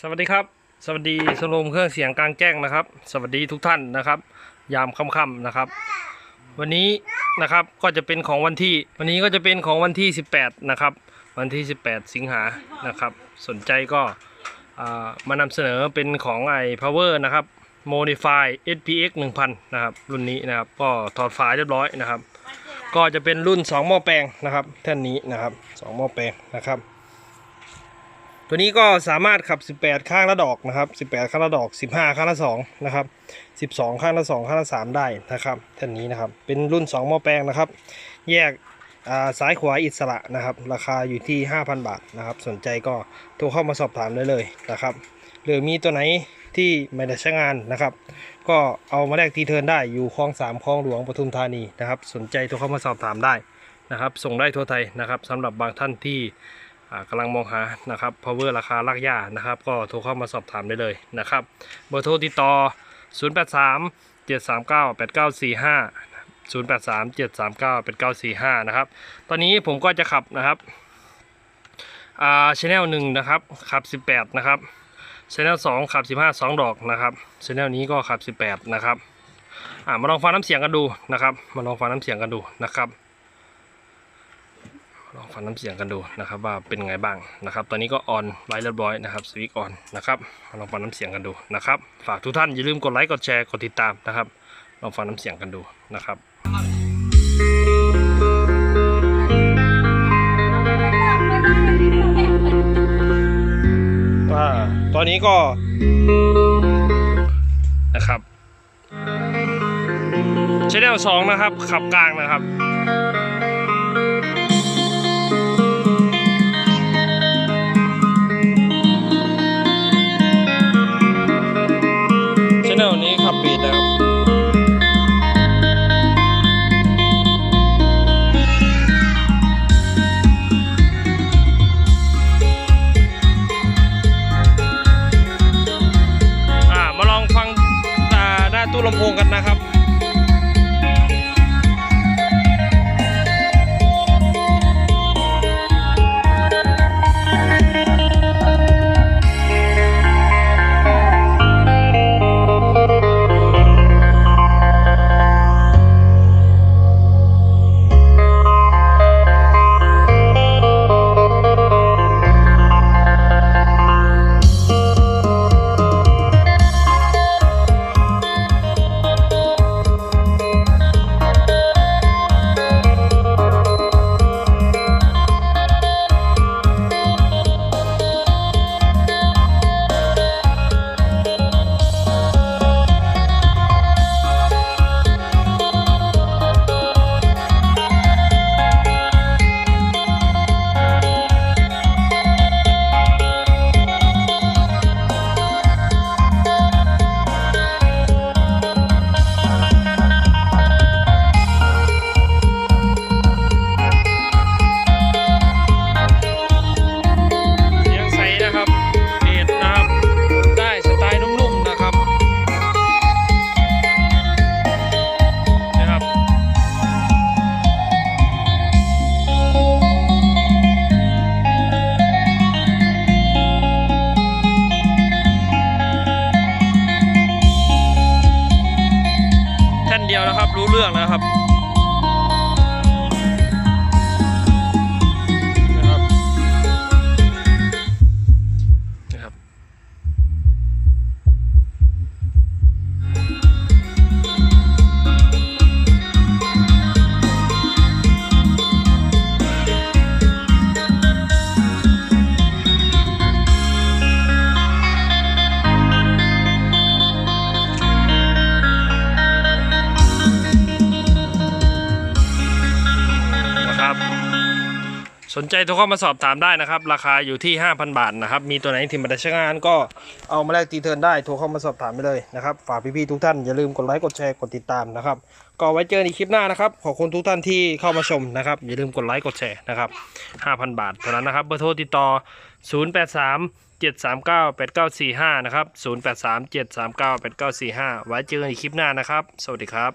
สวัสดีครับ สวัสดีสโลมเครื่องเสียงกลางแจ้งนะครับ สวัสดีทุกท่านนะครับ ยามค่ำๆนะครับ วันนี้นะครับก็จะเป็นของวันที่ วันนี้ก็จะเป็นของวันที่ 18 นะครับ วันที่ 18 สิงหานะครับ สนใจก็มานำเสนอเป็นของไอ power นะครับ modify SPX 1000 นะครับ รุ่นนี้นะครับ ก็ถอดฝาเรียบร้อยนะครับ ก็จะเป็นรุ่น 2 หม้อแปลงนะครับ แท่นนี้นะครับ 2 หม้อแปลงนะครับ ตัวนี้ก็สามารถขับ 18 ข้างละดอกนะครับ 18 ข้างละดอก 15 ข้างละ2นะครับ 12 ข้างละ 2 ข้างละ 3 ได้นะครับท่นนี้นะครับ เป็นรุ่น 2 หม้อแปลงนะครับ แยกอ่าซ้ายขวาอิสระนะครับ ราคาอยู่ที่ 5,000 บาทนะครับ สนใจก็โทรเข้ามาสอบถามได้เลยนะครับ หรือมีตัวไหนที่ไม่ได้ใช้งานนะครับ ก็เอามาแลกตีเทิร์นได้อยู่คลองสามคลองหลวงปทุมธานีนะครับ สนใจโทรเข้ามาสอบถามได้นะครับ ส่งได้ทั่วไทยนะครับสำหรับบางท่านที่ กำลังมองหานะครับ power ราคาลากย่านะครับ ก็โทรเข้ามาสอบถามได้เลยนะครับ เบอร์โทรติดต่อ 083 739 8945 083 739 8945 นะครับ ตอนนี้ผมก็จะขับนะครับอ่าชแนลหนึ่งนะครับ ขับ 18 นะครับชแนลสองขับ 15 2 ดอกนะครับชแนลนี้ก็ขับ 18 นะครับอ่ามาลองฟังน้ำเสียงกันดูนะครับ มาลองฟังน้ำเสียงกันดูนะครับ ฟังน้ำเสียงกันดูนะครับ ว่าเป็นไงบ้างนะครับ ตอนนี้ก็ออนไว้เรียบร้อยนะครับสวิกออนนะครับลองฟังน้ำเสียงกันดูนะครับ ฝากทุกท่านอย่าลืมกดไลค์กดแชร์กดติดตามนะครับลองฟังน้ำเสียงกันดูนะครับว่าตอนนี้ก็นะครับชแนลสองนะครับขับกลางนะครับ ลำโพงกันนะครับ รับรู้เรื่องนะครับนะครับ สนใจโทรเข้ามาสอบถามได้นะครับ ราคาอยู่ที่ 5,000 บาทนะครับ มีตัวไหนที่มาได้ใช้งานก็เอามาแลกตีเทิร์นได้โทรเข้ามาสอบถามไปเลยนะครับ ฝากพี่ๆทุกท่านอย่าลืมกดไลค์กดแชร์กดติดตามนะครับ ก็ไว้เจอในคลิปหน้านะครับ ขอบคุณทุกท่านที่เข้ามาชมนะครับ อย่าลืมกดไลค์กดแชร์นะครับ 5,000 บาทเท่านั้นนะครับเบอร์โทรติดต่อ 083 739 8945 นะครับ 083 739 8945 ไว้เจอกันในคลิปหน้านะครับ สวัสดีครับ